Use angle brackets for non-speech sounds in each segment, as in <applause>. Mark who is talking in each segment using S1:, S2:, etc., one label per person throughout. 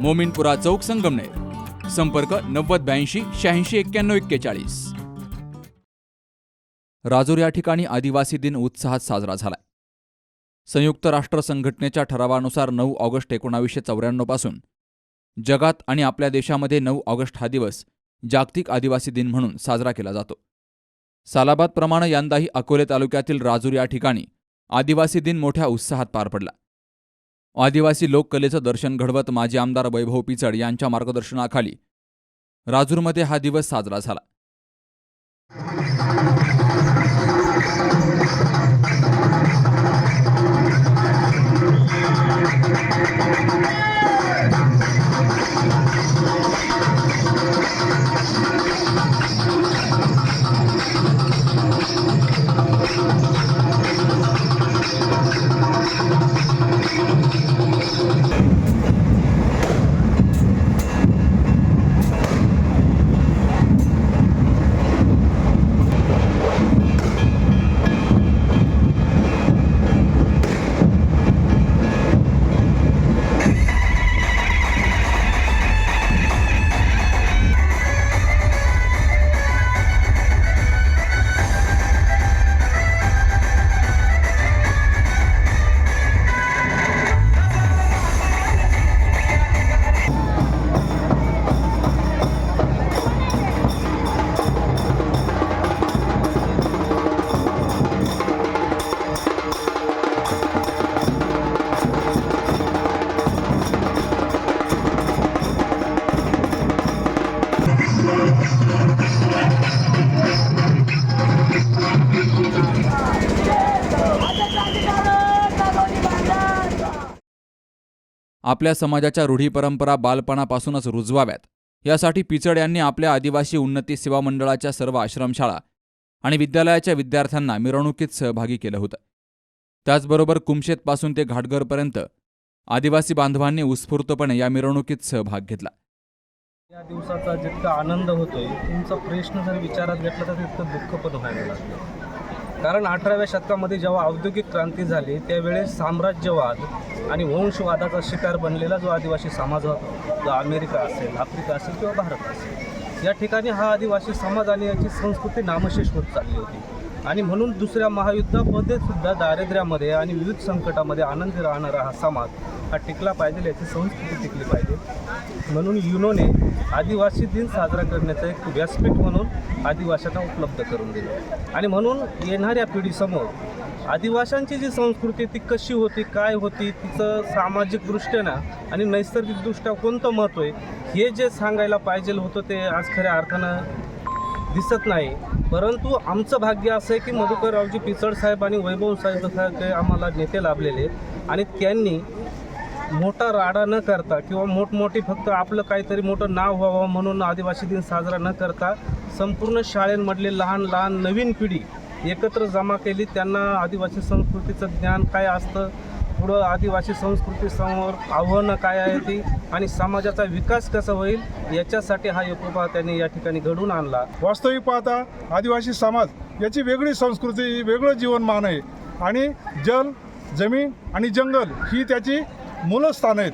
S1: मोमिनपुरा चौक संगमनेर. संपर्क नव्वद ब्याऐंशी शहाऐंशी एक्क्याण्णव एक्केचाळीस. राजूर या ठिकाणी आदिवासी दिन उत्साहात साजरा झालाय. संयुक्त राष्ट्र संघटनेच्या ठरावानुसार नऊ ऑगस्ट एकोणावीसशे चौऱ्याण्णवपासून जगात आणि आपल्या देशामध्ये नऊ ऑगस्ट हा दिवस जागतिक आदिवासी दिन म्हणून साजरा केला जातो. सालाबादप्रमाणे यंदाही अकोले तालुक्यातील राजूर या ठिकाणी आदिवासी दिन मोठ्या उत्साहात पार पडला. आदिवासी लोककलेचं दर्शन घडवत माजी आमदार वैभव पिचड यांच्या मार्गदर्शनाखाली राजूरमध्ये हा दिवस साजरा झाला. आपल्या समाजाच्या रूढी परंपरा बालपणापासूनच रुजवाव्यात. यासाठी पिचड यांनी आपल्या आदिवासी उन्नती सेवा मंडळाच्या सर्व आश्रमशाळा आणि विद्यालयाच्या विद्यार्थ्यांना मिरवणुकीत सहभागी केलं होतं. त्याचबरोबर कुमशेतपासून ते घाटघरपर्यंत आदिवासी बांधवांनी उत्स्फूर्तपणे या मिरवणुकीत सहभाग घेतला.
S2: या दिवसाचा जितका आनंद होतोय तुमचा प्रश्न जर विचारात घेतला तर तितकं दुःख पण व्हायला लागलं. कारण अठराव्या शतकामध्ये जेव्हा औद्योगिक क्रांती झाली त्यावेळेस साम्राज्यवाद आणि वंशवादाचा शिकार बनलेला जो आदिवासी समाज होता जो अमेरिका असेल आफ्रिका असेल किंवा भारत असेल या ठिकाणी हा आदिवासी समाज आणि याची संस्कृती नामशेष होत चालली होती. आणि म्हणून दुसऱ्या महायुद्धामध्ये सुद्धा दारिद्र्यामध्ये आणि विविध संकटामध्ये आनंदी राहणारा हा समाज हा टिकला पाहिजे याची संस्कृती टिकली पाहिजे. म्हणून युनोने आदिवासी दिन साजरा करण्याचं एक व्यासपीठ म्हणून आदिवाशांना उपलब्ध करून दिलं. आणि म्हणून येणाऱ्या पिढीसमोर आदिवाशांची जी संस्कृती ती कशी होती काय होती तिचं सामाजिकदृष्ट्यानं आणि नैसर्गिकदृष्ट्या कोणतं महत्त्व आहे हे जे सांगायला पाहिजे होतं ते आज खऱ्या अर्थानं दिसत नाही. परंतु आमचं भाग्य असं आहे की मधुकररावजी पिचड साहेब आणि वैभव साहेब सारखे आम्हाला नेते लाभलेले आणि त्यांनी मोठा राडा न करता किंवा मोठमोठी फक्त आपलं काहीतरी मोठं नाव व्हावं म्हणून आदिवासी दिन साजरा न करता संपूर्ण शाळेंमधले लहान लहान नवीन पिढी एकत्र जमा केली. त्यांना आदिवासी संस्कृतीचं ज्ञान काय असतं? पुढं आदिवासी संस्कृतीसमोर आव्हानं काय आहे ती? आणि समाजाचा विकास कसा होईल? याच्यासाठी हा एकोपा त्यांनी या ठिकाणी घडवून आणला.
S3: वास्तविक पाहता आदिवासी समाज याची वेगळी संस्कृती वेगळं जीवनमान आहे. आणि जल जमीन आणि जंगल ही त्याची मूलस्थान आहेत.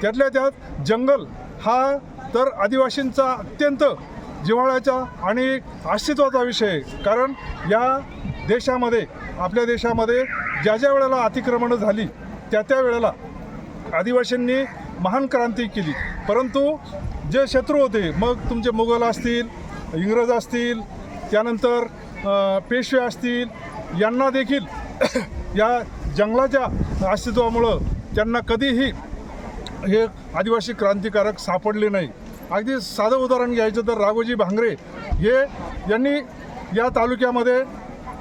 S3: त्यातल्या त्यात जंगल हा तर आदिवासींचा अत्यंत जिव्हाळ्याचा आणि अस्तित्वाचा विषय आहे. कारण या देशामध्ये आपल्या देशामध्ये ज्या ज्या वेळेला अतिक्रमणं झाली त्या त्या वेळेला आदिवासींनी महान क्रांती केली. परंतु जे शत्रू होते मग तुमचे मुघल असतील इंग्रज असतील त्यानंतर पेशवे असतील यांना देखील <coughs> या जंगलाच्या अस्तित्वामुळं त्यांना कधीही हे आदिवासी क्रांतिकारक सापडले नाही. अगदी साधं उदाहरण घ्यायचं तर राघोजी भांगरे हे यांनी या तालुक्यामध्ये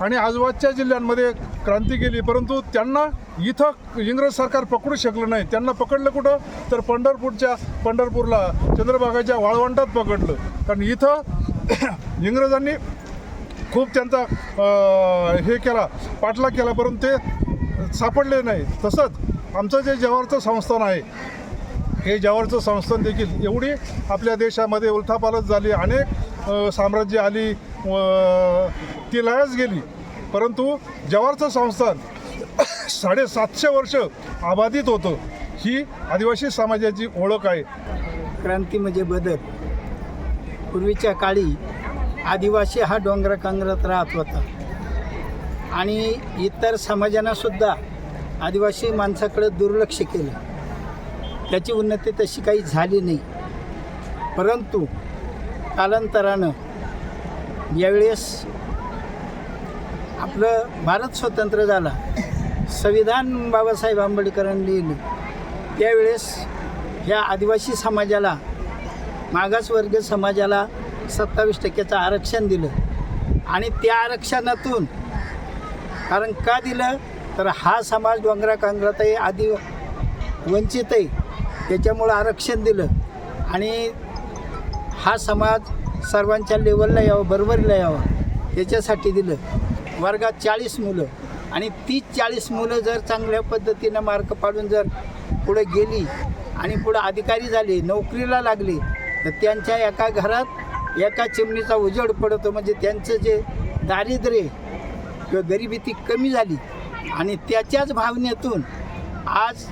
S3: आणि आजूबाजच्या जिल्ह्यांमध्ये क्रांती केली. परंतु त्यांना इथं इंग्रज सरकार पकडू शकलं नाही. त्यांना पकडलं कुठं? तर पंढरपूरच्या पंढरपूरला चंद्रभागाच्या वाळवंटात पकडलं. कारण इथं <clears throat> इंग्रजांनी खूप त्यांचा हे केला पाठलाग केला. परंतु ते सापडले नाही. तसंच आमचं जे जवारचं संस्थान आहे हे जवारचं संस्थान देखील एवढी आपल्या देशामध्ये उलथापालथ झाली अनेक साम्राज्य आली व ती लयाच गेली. परंतु जवाहरचं संस्थान <coughs> साडेसातशे वर्ष अबाधित होतं ही आदिवासी समाजाची ओळख आहे.
S4: क्रांती म्हणजे बदल. पूर्वीच्या काळी आदिवासी हा डोंगर कांगरात राहत होता. आणि इतर समाजांनासुद्धा आदिवासी माणसाकडे दुर्लक्ष केलं. त्याची उन्नती तशी काही झाली नाही. परंतु कालांतरानं यावेळेस आपलं भारत स्वतंत्र झाला. संविधान बाबासाहेब आंबेडकरांनी लिहिलं. त्यावेळेस ह्या आदिवासी समाजाला मागासवर्गीय समाजाला सत्तावीस टक्क्याचं आरक्षण दिलं. आणि त्या आरक्षणातून कारण का दिलं? तर हा समाज डोंगरा कांगरात आहे वंचित आहे त्याच्यामुळं आरक्षण दिलं. आणि हा समाज सर्वांच्या लेवलला यावं बरोबरीला यावं याच्यासाठी दिलं. वर्गात चाळीस मुलं आणि तीस चाळीस मुलं जर चांगल्या पद्धतीनं मार्क पाडून जर पुढे गेली आणि पुढं अधिकारी झाले नोकरीला लागले तर त्यांच्या एका घरात एका चिमणीचा उजेड पडतो. म्हणजे त्यांचं जे दारिद्र्य किंवा गरिबी ती कमी झाली. आणि त्याच्याच भावनेतून आज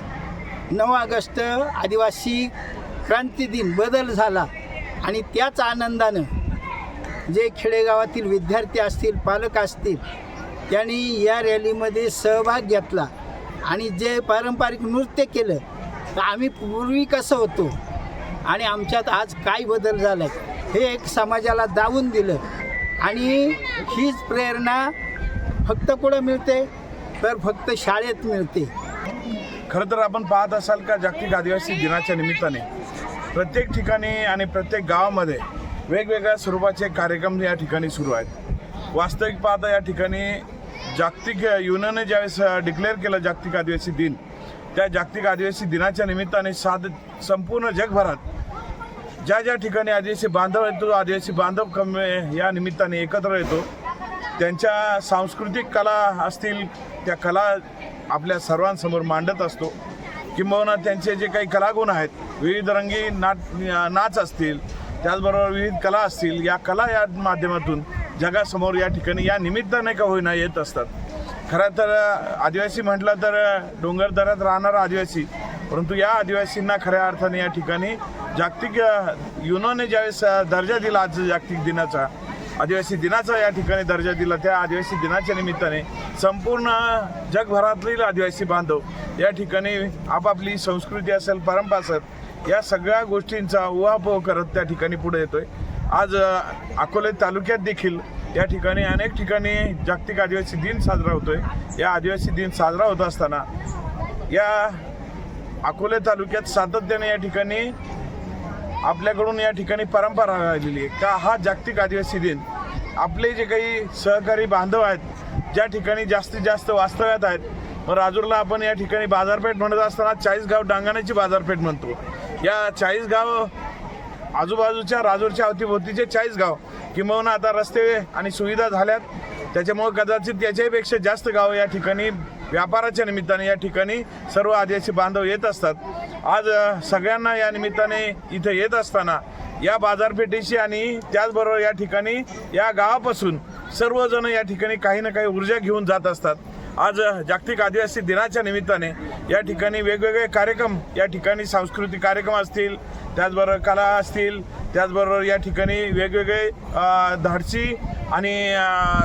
S4: नऊ ऑगस्ट आदिवासी क्रांती दिन बदल झाला. आणि त्याच आनंदानं जे खेडेगावातील विद्यार्थी असतील पालक असतील त्यांनी या रॅलीमध्ये सहभाग घेतला. आणि जे पारंपरिक नृत्य केलं तर आम्ही पूर्वी कसं होतो आणि आमच्यात आज काय बदल झाला हे एक समाजाला दावून दिलं. आणि हीच प्रेरणा फक्त कुठं मिळते. तर फक्त शाळेत मिळते.
S5: खरं तर आपण पाहत असाल का जागतिक आदिवासी दिनाच्या निमित्ताने प्रत्येक ठिकाणी आणि प्रत्येक गावामध्ये वेगवेगळ्या स्वरूपाचे कार्यक्रम या ठिकाणी सुरू आहेत. वास्तविक पाहता या ठिकाणी जागतिक युनियनने ज्यावेळेस डिक्लेअर केलं जागतिक आदिवासी दिन त्या जागतिक आदिवासी दिनाच्या निमित्ताने साध संपूर्ण जगभरात ज्या ज्या ठिकाणी आदिवासी बांधव येतो आदिवासी बांधव कम या निमित्ताने एकत्र येतो त्यांच्या सांस्कृतिक कला असतील त्या कला आपल्या सर्वांसमोर मांडत असतो. किंबहुना त्यांचे जे काही कलागुण आहेत विविध रंगी नाट नाच असतील त्याचबरोबर विविध कला असतील या कला या माध्यमातून जगासमोर या ठिकाणी या निमित्ताने का होईना येत असतात. खरं तर आदिवासी म्हटलं तर डोंगर दऱ्यात राहणारा आदिवासी परंतु या आदिवासींना खऱ्या अर्थाने या ठिकाणी जागतिक युनोने ज्यावेळेस दर्जा दिला आज जागतिक दिनाचा आदिवासी दिनाचा या ठिकाणी दर्जा दिला. त्या आदिवासी दिनाच्या निमित्ताने संपूर्ण जगभरातील आदिवासी बांधव या ठिकाणी आपापली संस्कृती असेल परंपरा असेल या सगळ्या गोष्टींचा उहापोह करत त्या ठिकाणी पुढे येतोय. आज अकोले तालुक्यात देखील या ठिकाणी अनेक ठिकाणी जागतिक आदिवासी दिन साजरा होतोय. या आदिवासी दिन साजरा होत असताना या अकोले तालुक्यात सातत्याने या ठिकाणी आपल्याकडून या ठिकाणी परंपरा राहिलेली आहे. का हा जागतिक आदिवासी दिन आपले जे काही सहकारी बांधव आहेत ज्या ठिकाणी जास्तीत जास्त वास्तव्यात आहेत मग राजूरला आपण या ठिकाणी बाजारपेठ म्हणत असताना चाळीसगाव डांगाण्याची बाजारपेठ म्हणतो. या चाळीसगाव आजूबाजूच्या राजूरच्या अवतीभोवतीचे चाळीस गाव किंबहुना आता रस्ते आणि सुविधा झाल्यात. त्याच्यामुळे कदाचित त्याच्याहीपेक्षा जास्त गावं या ठिकाणी व्यापाराच्या निमित्ताने या ठिकाणी सर्व आदिवासी बांधव येत असतात. आज सगळ्यांना या निमित्ताने इथं येत असताना या बाजारपेठेशी आणि त्याचबरोबर या ठिकाणी या गावापासून सर्वजण या ठिकाणी काही ना काही ऊर्जा घेऊन जात असतात. आज जागतिक आदिवासी दिनाच्या निमित्ताने या ठिकाणी वेगवेगळे कार्यक्रम या ठिकाणी सांस्कृतिक कार्यक्रम असतील त्याचबरोबर कला असतील त्याचबरोबर या ठिकाणी वेगवेगळे धाडसी आणि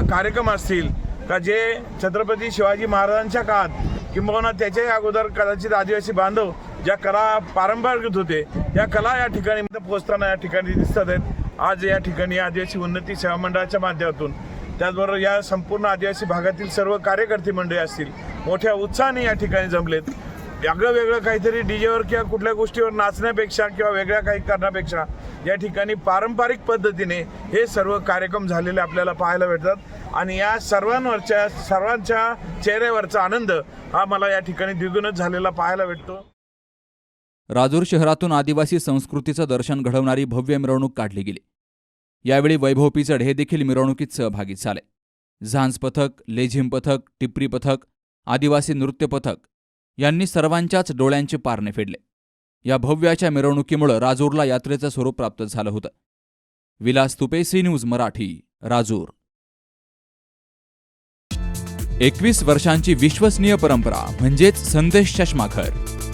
S5: कार्यक्रम असतील. का जे छत्रपती शिवाजी महाराजांच्या काळात किंबहुना त्याच्याही अगोदर कदाचित आदिवासी बांधव ज्या कला पारंपरिक होते या कला या ठिकाणी पोहोचताना या ठिकाणी दिसतात आहेत. आज या ठिकाणी आदिवासी उन्नती सेवा मंडळाच्या माध्यमातून. त्याचबरोबर या संपूर्ण आदिवासी भागातील सर्व कार्यकर्ते मंडळी असतील मोठ्या उत्साहाने या ठिकाणी जमलेत. वेगळं वेगळं काहीतरी डीजेवर किंवा कुठल्या गोष्टीवर नाचण्यापेक्षा किंवा वेगळ्या काही करण्यापेक्षा या ठिकाणी पारंपरिक पद्धतीने हे सर्व कार्यक्रम झालेले आपल्याला पाहायला भेटतात. आणि या सर्वांवरच्या सर्वांच्या चेहऱ्यावरचा आनंद हा मला या ठिकाणी द्विगुणच झालेला पाहायला भेटतो.
S1: राजूर शहरातून आदिवासी संस्कृतीचं दर्शन घडवणारी भव्य मिरवणूक काढली गेली. यावेळी वैभव पिचड हे देखील मिरवणुकीत सहभागी झाले. झांज पथक लेझिम पथक टिपरी पथक आदिवासी नृत्य पथक यांनी सर्वांच्याच डोळ्यांचे पारणे फेडले. या भव्याच्या मिरवणुकीमुळं राजूरला यात्रेचं स्वरूप प्राप्त झालं होतं. Vilas Tupe C news Marathi Rajur. एकवीस वर्षांची विश्वसनीय परंपरा म्हणजेच संदेश चष्माघर.